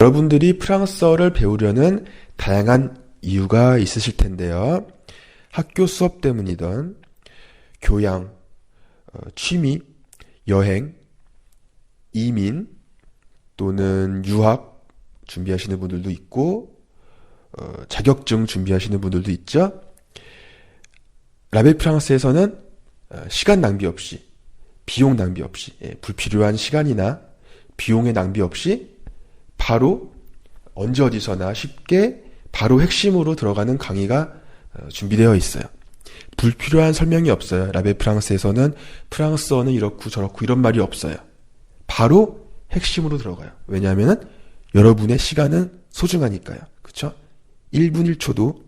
여러분들이 프랑스어를 배우려는 다양한 이유가 있으실 텐데요. 학교 수업 때문이든 교양, 어, 취미, 여행, 이민 또는 유학 준비하시는 분들도 있고 어, 자격증 준비하시는 분들도 있죠. 라벨 프랑스에서는 어, 시간 낭비 없이 비용 낭비 없이 예, 불필요한 시간이나 비용의 낭비 없이 바로 언제 어디서나 쉽게 바로 핵심으로 들어가는 강의가 어, 준비되어 있어요. 불필요한 설명이 없어요. 라벨 프랑스에서는 프랑스어는 이렇고 저렇고 이런 말이 없어요. 바로 핵심으로 들어가요. 왜냐하면 여러분의 시간은 소중하니까요. 그쵸? 1분 1초도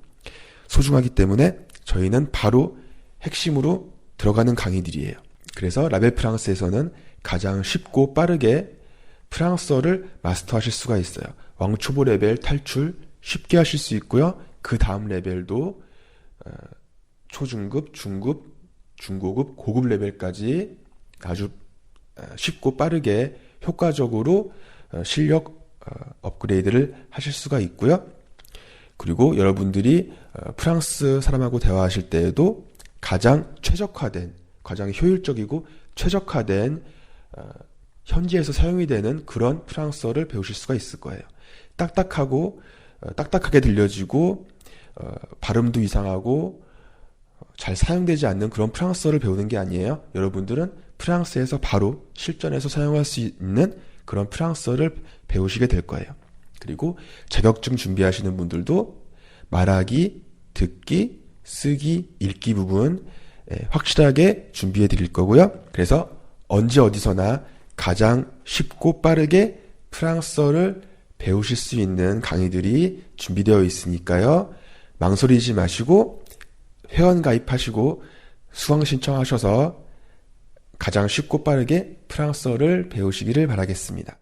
소중하기 때문에 저희는 바로 핵심으로 들어가는 강의들이에요. 그래서 라벨 프랑스에서는 가장 쉽고 빠르게 프랑스어를 마스터하실 수가 있어요. 왕초보 레벨 탈출 쉽게 하실 수 있고요. 그 다음 레벨도 어, 초중급, 중급, 중고급, 고급 레벨까지 아주 어, 쉽고 빠르게 효과적으로 어, 실력 업그레이드를 하실 수가 있고요. 그리고 여러분들이 프랑스 사람하고 대화하실 때에도 가장 최적화된, 가장 효율적이고 최적화된 현지에서 사용이 되는 그런 프랑스어를 배우실 수가 있을 거예요. 딱딱하고 딱딱하게 들려지고 발음도 이상하고 잘 사용되지 않는 그런 프랑스어를 배우는 게 아니에요. 여러분들은 프랑스에서 바로 실전에서 사용할 수 있는 그런 프랑스어를 배우시게 될 거예요. 그리고 자격증 준비하시는 분들도 말하기, 듣기, 쓰기, 읽기 부분 확실하게 준비해 드릴 거고요. 그래서 언제 어디서나 가장 쉽고 빠르게 프랑스어를 배우실 수 있는 강의들이 준비되어 있으니까요. 망설이지 마시고 회원 가입하시고 수강 신청하셔서 가장 쉽고 빠르게 프랑스어를 배우시기를 바라겠습니다.